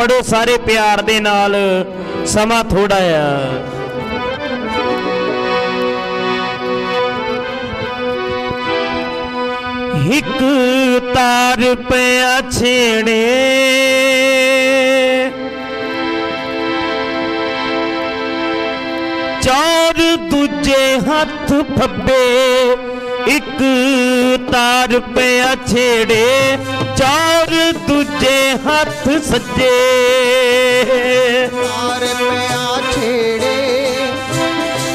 ਪੜੋ ਸਾਰੇ ਪਿਆਰ ਦੇ ਨਾਲ। ਸਮਾਂ ਥੋੜਾ ਆ। ਇੱਕ ਤਾਰ ਪਿਆ ਛੇੜੇ। ਚਾਰ ਦੂਜੇ ਹੱਥ ਫੱਬੇ। ਇੱਕ ਤਾਰ ਪਿਆ ਛੇੜੇ। ਚਾਰ ਦੂਜੇ ਹੱਥ ਸੱਜੇ। ਤਾਰ ਪਿਆ ਛੇੜੇ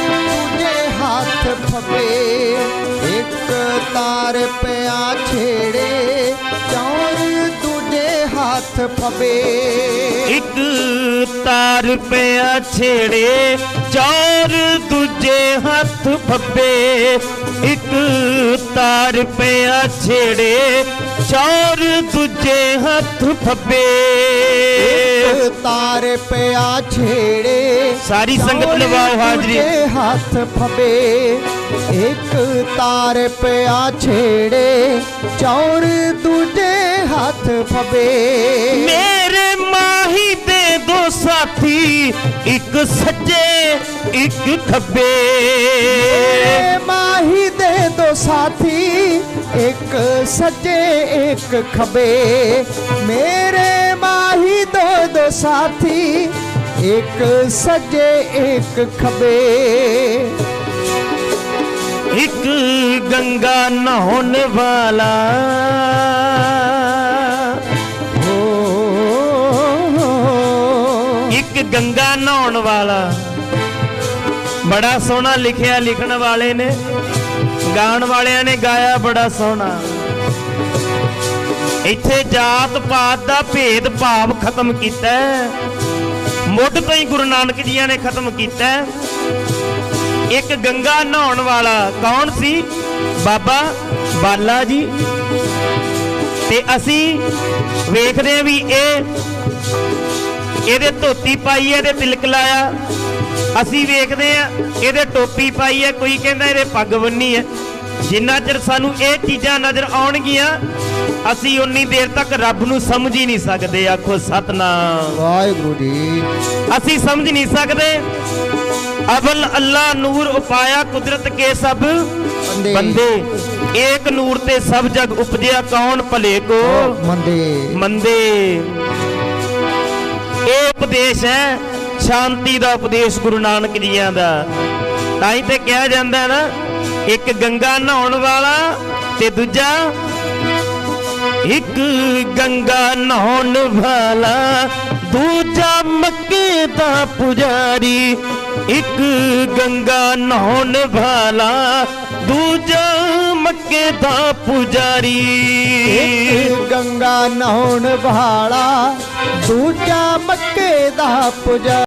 ਦੂਜੇ ਹੱਥ ਫੱਬੇ ਇੱਕ ਤਾਰ ਪਿਆ ਛੇੜੇ ਚੌਰ ਦੂਜੇ ਹੱਥ ਫੱਬੇ ਇੱਕ ਤਾਰ ਪਿਆ ਛੇੜੇ ਚਾਰ ਹੱਥ ਫੱਬੇ ਇੱਕ ਤਾਰ ਪਿਆ ਛੇੜੇ ਚਾਰ ਦੂਜੇ ਹੱਥ ਫੱਬੇ ਇੱਕ ਤਾਰ ਪਿਆ ਛੇੜੇ ਸਾਰੀ ਸੰਗਤ ਲਵਾਓ ਹਾਜ਼ਰੀ। ਹੱਥ ਫੱਬੇ ਇੱਕ ਤਾਰ ਪਿਆ ਛੇੜੇ ਚੌਰ ਦੂਜੇ ਹੱਥ ਫੱਬੇ ਇੱਕ ਸੱਜੇ ਇੱਕ ਖੱਬੇ। ਮਾਹੀ ਦੇ ਦੋ ਸਾਥੀ ਇੱਕ ਸੱਜੇ ਇੱਕ ਖੱਬੇ। ਮੇਰੇ ਮਾਹੀ ਦੋ ਦੋ ਸਾਥੀ ਇੱਕ ਸੱਜੇ ਇੱਕ ਖੱਬੇ। ਇੱਕ ਗੰਗਾ ਨਹਾਉਣ ਵਾਲਾ। ਗੰਗਾ ਨਹਾਉਣ ਵਾਲਾ। ਬੜਾ ਸੋਹਣਾ ਲਿਖਿਆ ਲਿਖਣ ਵਾਲੇ ਨੇ। ਗਾਣ ਵਾਲਿਆਂ ਨੇ ਗਾਇਆ ਬੜਾ ਸੋਹਣਾ। ਇੱਥੇ ਜਾਤ ਪਾਤ ਦਾ ਭੇਦ ਭਾਵ ਖਤਮ ਕੀਤਾ ਮੁੱਢ ਤੋਂ ਹੀ ਗੁਰੂ ਨਾਨਕ ਜੀਆਂ ਨੇ ਖਤਮ ਕੀਤਾ ਇੱਕ ਗੰਗਾ ਨਹਾਉਣ ਵਾਲਾ ਕੌਣ ਸੀ? ਬਾਬਾ ਬਾਲਾ ਜੀ। ਤੇ ਅਸੀਂ ਵੇਖਦੇ ਹਾਂ ਵੀ ਇਹ ਇਹਦੇ ਧੋਤੀ ਪਾਈ ਹੈ ਇਹਦੇ ਤਿਲਕ ਲਾਇਆ। ਅਸੀਂ ਵੇਖਦੇ ਆ ਇਹਦੇ ਟੋਪੀ ਪਾਈ ਹੈ ਕੋਈ ਕਹਿੰਦਾ ਇਹਦੇ ਪੱਗ ਬੰਨੀ ਹੈ ਜਿੰਨਾ ਚਿਰ ਸਾਨੂੰ ਇਹ ਚੀਜ਼ਾਂ ਨਜ਼ਰ ਆਉਣਗੀਆਂ ਅਸੀਂ ਉਨੀ ਦੇਰ ਤੱਕ ਰੱਬ ਨੂੰ ਸਮਝ ਹੀ ਨਹੀਂ ਸਕਦੇ ਆਖੋ ਸਤਨਾਮ। ਵਾਹਿਗੁਰੂ ਜੀ। ਅਸੀਂ ਸਮਝ ਨਹੀਂ ਸਕਦੇ ਅਵਲ ਅੱਲਾ ਨੂਰ ਉਪਾਇਆ ਕੁਦਰਤ ਕੇ ਸਭ ਬੰਦੇ। ਏਕ ਨੂਰ ਤੇ ਸਭ ਜਗ ਉਪਜਿਆ ਕੌਣ ਭਲੇ ਕੋ? ਮੰਦੇ। ਮੰਦੇ। ਇਹ ਉਪਦੇਸ਼ ਹੈ, ਸ਼ਾਂਤੀ ਦਾ ਉਪਦੇਸ਼ ਗੁਰੂ ਨਾਨਕ ਜੀਆਂ ਦਾ। ਤਾਂ ਹੀ ਤੇ ਕਿਹਾ ਜਾਂਦਾ ਨਾ, ਇੱਕ ਗੰਗਾ ਨਹਾਉਣ ਵਾਲਾ ਤੇ ਦੂਜਾ ਇੱਕ ਗੰਗਾ ਨਹਾਉਣ ਵਾਲਾ, ਦੂਜਾ ਮੱਕੇ ਦਾ ਪੁਜਾਰੀ, ਇੱਕ ਗੰਗਾ ਨਹਾਉਣ ਵਾਲਾ, ਦੂਜਾ ਮੱਕੇ ਦਾ ਪੁਜਾਰੀ। ਇੱਕ ਗੰਗਾ ਨਹਾਉਣ ਵਾਲਾ, ਦੂਜਾ ਦਾ ਪੁਜਾ